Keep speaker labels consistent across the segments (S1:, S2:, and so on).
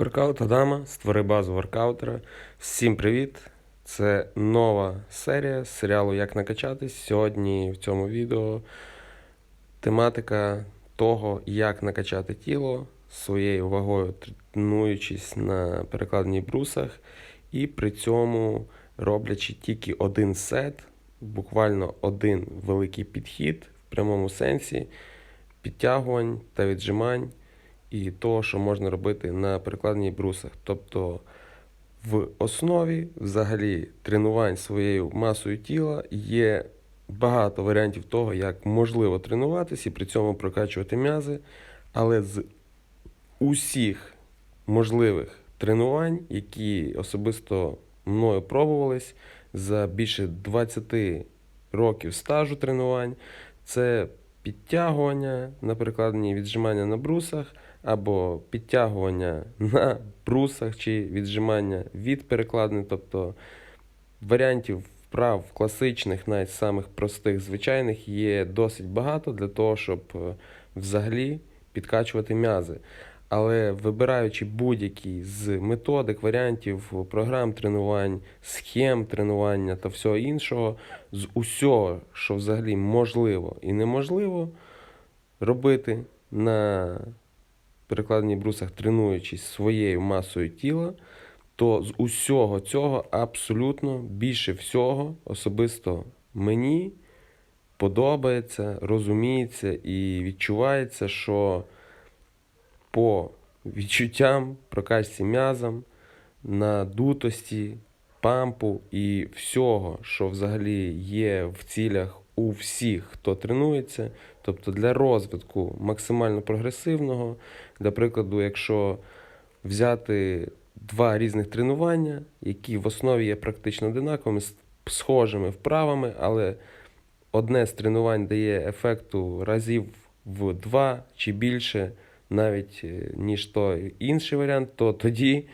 S1: Воркаут Адама, створи базу воркаутера. Всім привіт! Це нова серія з серіалу Як накачатись. Сьогодні в цьому відео тематика того, як накачати тіло своєю вагою, тренуючись на перекладній брусах, і при цьому роблячи тільки один сет, буквально один великий підхід в прямому сенсі підтягувань та віджимань і того, що можна робити на перекладній брусах. Тобто в основі взагалі тренувань своєю масою тіла є багато варіантів того, як можливо тренуватися і при цьому прокачувати м'язи, але з усіх можливих тренувань, які особисто мною пробувались за більше 20 років стажу тренувань, це підтягування на перекладенні віджимання на брусах, або підтягування на брусах чи віджимання від перекладини, тобто варіантів вправ класичних, навіть самих простих, звичайних, є досить багато для того, щоб е, взагалі підкачувати м'язи. Але вибираючи будь-які з методик, варіантів, програм тренувань, схем тренування та всього іншого, з усього, що взагалі можливо і неможливо робити на перекладенні брусах, тренуючись своєю масою тіла, то з усього цього абсолютно більше всього особисто мені подобається, розуміється і відчувається, що по відчуттям, прокачці м'язам, надутості, пампу і всього, що взагалі є в цілях у всіх, хто тренується. Тобто для розвитку максимально прогресивного, для прикладу, якщо взяти два різних тренування, які в основі є практично одинаковими, схожими вправами, але одне з тренувань дає ефекту разів в два чи більше, навіть е, ніж той інший варіант, то тоді,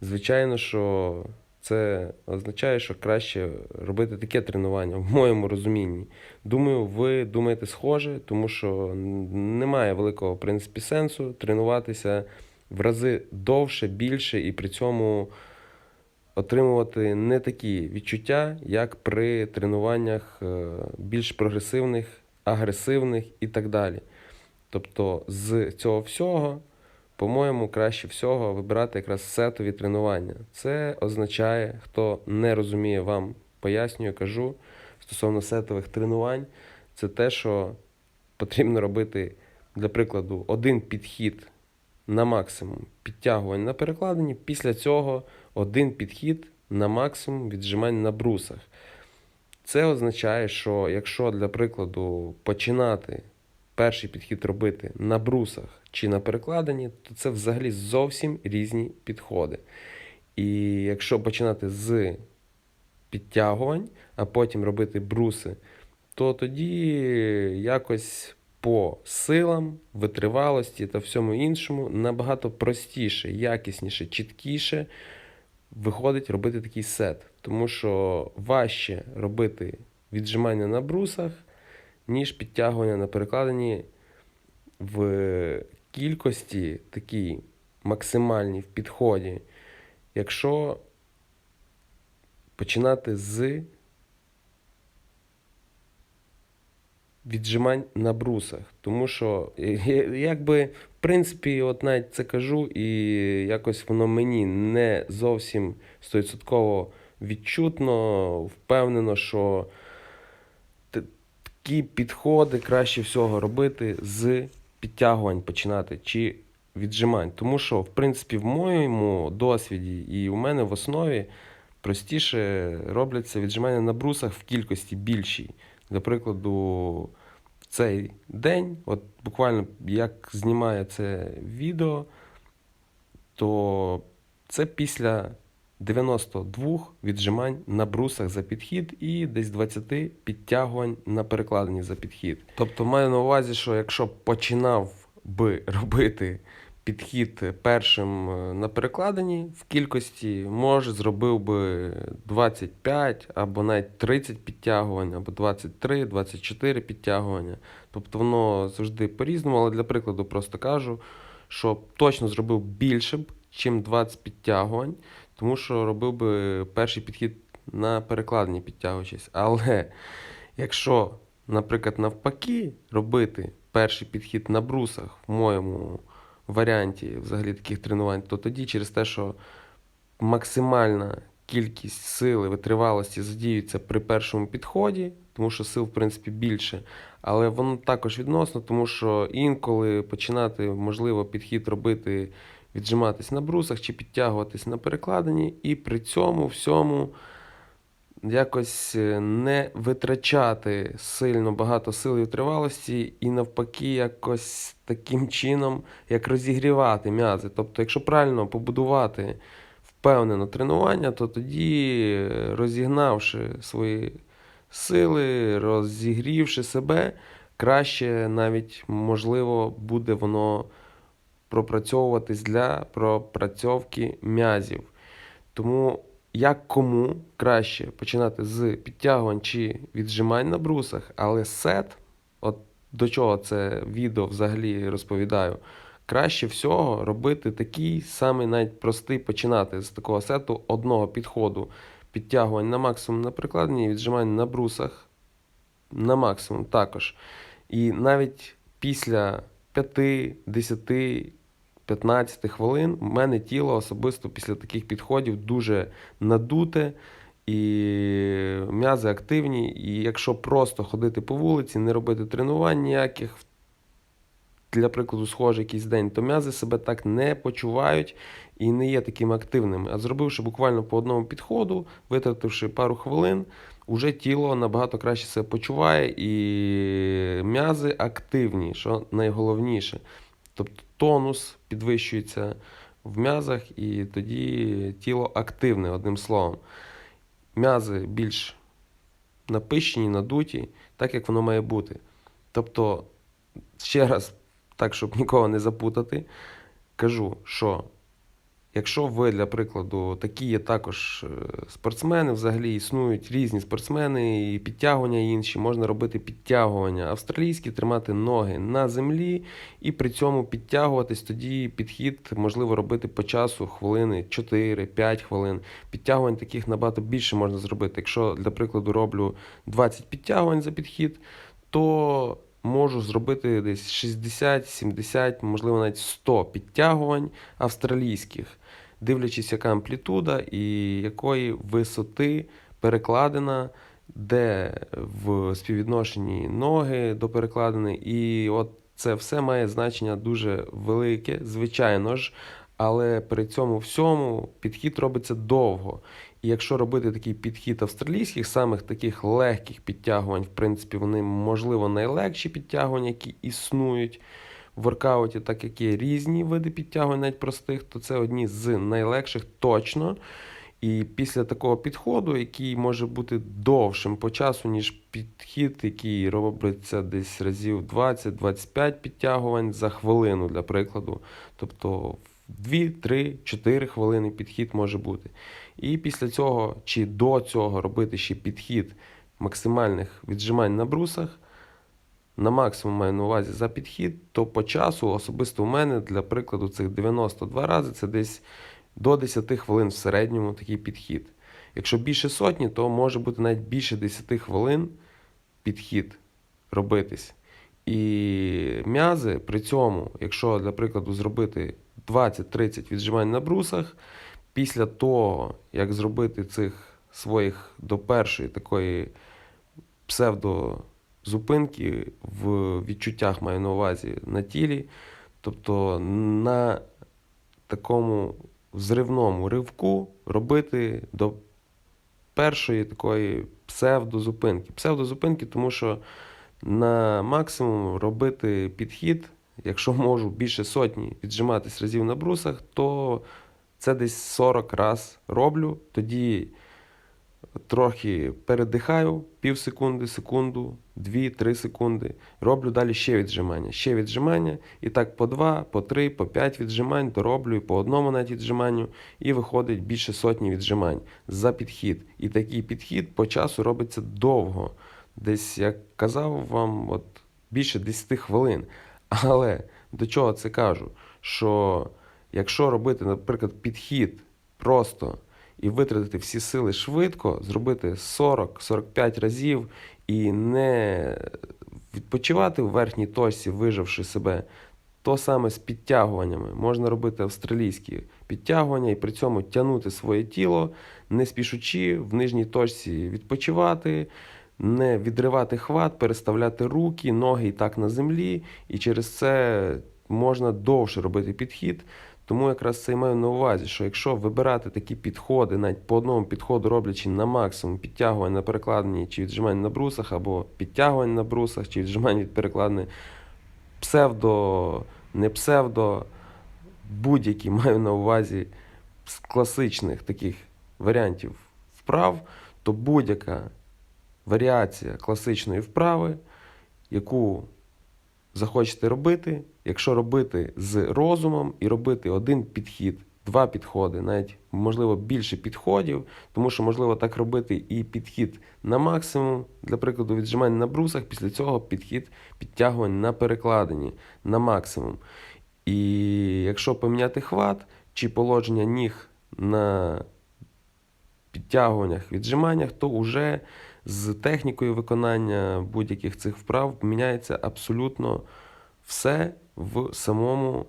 S1: звичайно, що це означає, що краще робити таке тренування в моєму розумінні. Думаю, ви думаєте схоже, тому що немає великого в принципі сенсу тренуватися в рази довше, більше і при цьому отримувати не такі відчуття, як при тренуваннях е, більш прогресивних, агресивних і так далі. Тобто з цього всього, по-моєму, краще всього вибирати якраз сетові тренування. Це означає, хто не розуміє вам, пояснюю, кажу стосовно сетових тренувань, це те, що потрібно робити, для прикладу, один підхід на максимум підтягувань на перекладині, після цього один підхід на максимум віджимань на брусах. Це означає, що якщо, для прикладу, починати перший підхід робити на брусах чи на перекладині, то це взагалі зовсім різні підходи. І якщо починати з підтягувань, а потім робити бруси, то тоді якось по силам, витривалості та всьому іншому набагато простіше, якісніше, чіткіше виходить робити такий сет. Тому що важче робити віджимання на брусах, ніж підтягування на перекладині в кількості такій максимальній в підході. Якщо починати з віджимань на брусах. Тому що, якби, в принципі, от навіть це кажу, і якось воно мені не зовсім стовідсотково відчутно, впевнено, що такі підходи краще всього робити з підтягувань починати чи віджимань. Тому що, в принципі, в моєму досвіді і у мене в основі простіше робляться віджимання на брусах в кількості більшій. Для прикладу, цей день, от буквально як знімає це відео, то це після 92 віджимань на брусах за підхід і десь 20 підтягувань на перекладині за підхід. Тобто маю на увазі, що якщо починав би робити підхід першим е, на перекладині в кількості, може, зробив би 25 або навіть 30 підтягувань, або 23, 24 підтягування. Тобто воно завжди по-різному, але для прикладу просто кажу, що точно зробив більше б чим 20 підтягувань, тому що робив би перший підхід на перекладині підтягуючись. Але якщо, наприклад, навпаки, робити перший підхід на брусах в моєму варіанті взагалі таких тренувань, то тоді через те, що максимальна кількість сили витривалості задіюється при першому підході, тому що сил, в принципі, більше. Але воно також відносно, тому що інколи починати, можливо, підхід робити, віджиматись на брусах чи підтягуватись на перекладині, і при цьому всьому якось е, не витрачати сильно багато сил і витривалості, і навпаки, якось таким чином, як розігрівати м'язи. Тобто, якщо правильно побудувати впевнено тренування, то тоді, е, розігнавши свої сили, розігрівши себе, краще навіть можливо буде воно пропрацьовуватись для пропрацьовки м'язів. Тому як кому краще починати з підтягувань чи віджимань на брусах, але сет, от до чого це відео взагалі розповідаю, краще всього робити такий самий навіть простий починати з такого сету одного підходу. Підтягувань на максимум на прикладенні, віджимань на брусах на максимум також. І навіть після 5, 10, 15 хвилин в мене тіло особисто після таких підходів дуже надуте і м'язи активні. І якщо просто ходити по вулиці, не робити тренувань ніяких, для прикладу, схожий якийсь день, то м'язи себе так не почувають і не є такими активними. А зробивши буквально по одному підходу, витративши пару хвилин, уже тіло набагато краще себе почуває і м'язи активні, що найголовніше. Тобто тонус підвищується в м'язах, і тоді тіло активне, одним словом. М'язи більш напищені, надуті, так як воно має бути. Тобто, ще раз, так, щоб нікого не запутати, кажу, що якщо ви, для прикладу, такі є також е, спортсмени, взагалі існують різні спортсмени, і підтягування інші, можна робити підтягування австралійські, тримати ноги на землі і при цьому підтягуватись, тоді підхід можливо робити по часу хвилини 4-5 хвилин. Підтягувань таких набагато більше можна зробити. Якщо, для прикладу, роблю 20 підтягувань за підхід, то можу зробити десь 60, 70, можливо, навіть 100 підтягувань австралійських, дивлячись, яка амплітуда і якої висоти перекладина, де в співвідношенні ноги до перекладини. І от це все має значення дуже велике, звичайно ж. Але при цьому всьому підхід робиться довго. І якщо робити такий підхід австралійських, самих таких легких підтягувань, в принципі, вони, можливо, найлегші підтягування, які існують в воркауті, так як є різні види підтягувань, навіть простих, то це одні з найлегших точно. І після такого підходу, який може бути довшим по часу, ніж підхід, який робиться десь разів 20-25 підтягувань за хвилину, для прикладу. Тобто 2, 3, 4 хвилини підхід може бути. І після цього чи до цього робити ще підхід максимальних віджимань на брусах. На максимум маю на увазі за підхід, то по часу особисто у мене, для прикладу, цих 92 рази це десь до 10 хвилин в середньому такий підхід. Якщо більше сотні, то може бути навіть більше 10 хвилин підхід робитись. І м'язи при цьому, якщо, для прикладу, зробити 20-30 віджимань на брусах, після того, як зробити цих своїх до першої такої псевдозупинки в відчуттях маю на увазі на тілі, тобто на такому взривному ривку робити до першої такої псевдозупинки. Псевдозупинки, тому що на максимум робити підхід, якщо можу більше сотні віджиматись разів на брусах, то це десь 40 раз роблю. Тоді трохи передихаю пів секунди, секунду, 2-3 секунди. Роблю далі ще віджимання, ще віджимання. І так по 2, по 3, по 5 віджимань дороблю по одному навіть віджиманню, і виходить більше сотні віджимань за підхід. І такий підхід по часу робиться довго. Десь, як казав вам, от більше 10 хвилин. Але до чого це кажу? Що Якщо робити, наприклад, підхід просто і витратити всі сили швидко, зробити 40-45 разів і не відпочивати в верхній точці, виживши себе, то саме з підтягуваннями. Можна робити австралійські підтягування і при цьому тягнути своє тіло, не спішучи в нижній точці відпочивати, не відривати хват, переставляти руки, ноги і так на землі, і через це можна довше робити підхід. Тому якраз це і маю на увазі, що якщо вибирати такі підходи, навіть по одному підходу роблячи на максимум підтягування на перекладині чи віджимань на брусах, або підтягувань на брусах, чи віджимань від перекладини псевдо, не псевдо, будь-які маю на увазі з класичних таких варіантів вправ, то будь-яка варіація класичної вправи, яку захочете робити, якщо робити з розумом і робити один підхід, два підходи, навіть можливо більше підходів, тому що можливо так робити і підхід на максимум, для прикладу, віджимань на брусах, після цього підхід підтягувань на перекладині на максимум. І якщо поміняти хват чи положення ніг на підтягуваннях, віджиманнях, то вже з технікою виконання будь-яких цих вправ міняється абсолютно все в самому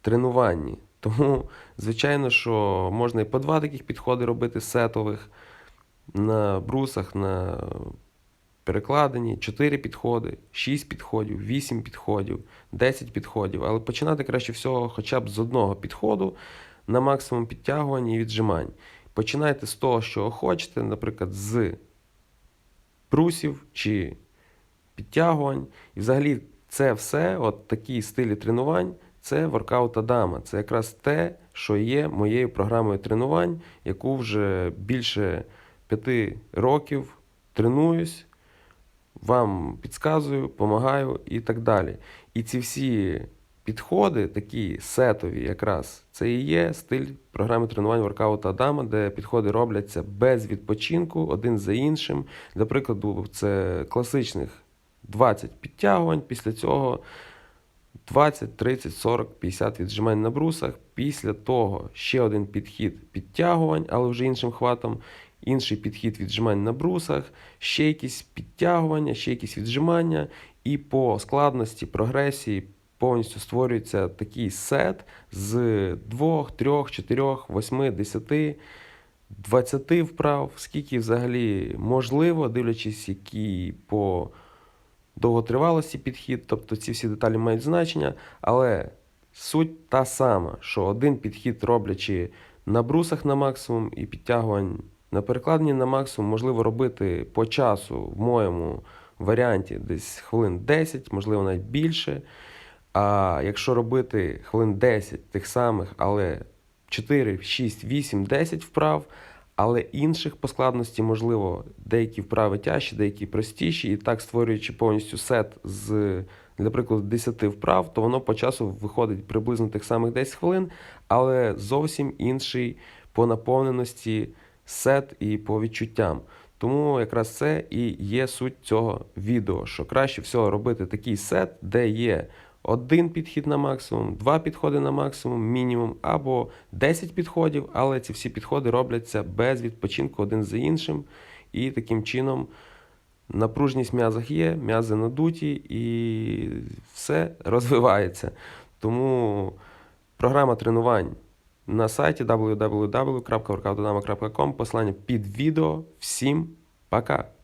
S1: тренуванні. Тому, звичайно, що можна і по два таких підходи робити сетових на брусах, на перекладині, 4 підходи, 6 підходів, 8 підходів, 10 підходів. Але починати краще всього хоча б з одного підходу на максимум підтягувань і віджимань. Починайте з того, що хочете, наприклад, з брусів чи підтягувань. І взагалі це все, от такі стилі тренувань, це воркаут Адама. Це якраз те, що є моєю програмою тренувань, яку вже більше п'яти років тренуюсь, вам підказую, допомагаю і так далі. І ці всі підходи, такі сетові, якраз це і є стиль програми тренувань воркауту Адама, де підходи робляться без відпочинку, один за іншим. Для прикладу, це класичних 20 підтягувань, після цього 20, 30, 40, 50 віджимань на брусах. Після того ще один підхід підтягувань, але вже іншим хватом. Інший підхід віджимань на брусах, ще якісь підтягування, ще якісь віджимання, і по складності, прогресії повністю створюється такий сет з 2, 3, 4, 8, 10, 20 вправ, скільки взагалі можливо, дивлячись, який по довготривалості підхід, тобто ці всі деталі мають значення, але суть та сама, що один підхід роблячи на брусах на максимум і підтягувань на перекладенні на максимум, можливо робити по часу в моєму варіанті десь хвилин 10, можливо навіть більше. А якщо робити хвилин 10 тих самих, але 4, 6, 8, 10 вправ, але інших по складності, можливо, деякі вправи тяжчі, деякі простіші, і так створюючи повністю сет з, для прикладу, 10 вправ, то воно по часу виходить приблизно тих самих 10 хвилин, але зовсім інший по наповненості сет і по відчуттям. Тому якраз це і є суть цього відео, що краще всього робити такий сет, де є один підхід на максимум, два підходи на максимум, мінімум, або 10 підходів, але ці всі підходи робляться без відпочинку один за іншим. І таким чином напружність в м'язах є, м'язи надуті і все розвивається. Тому програма тренувань на сайті www.workoutodama.com, посилання під відео. Всім пока!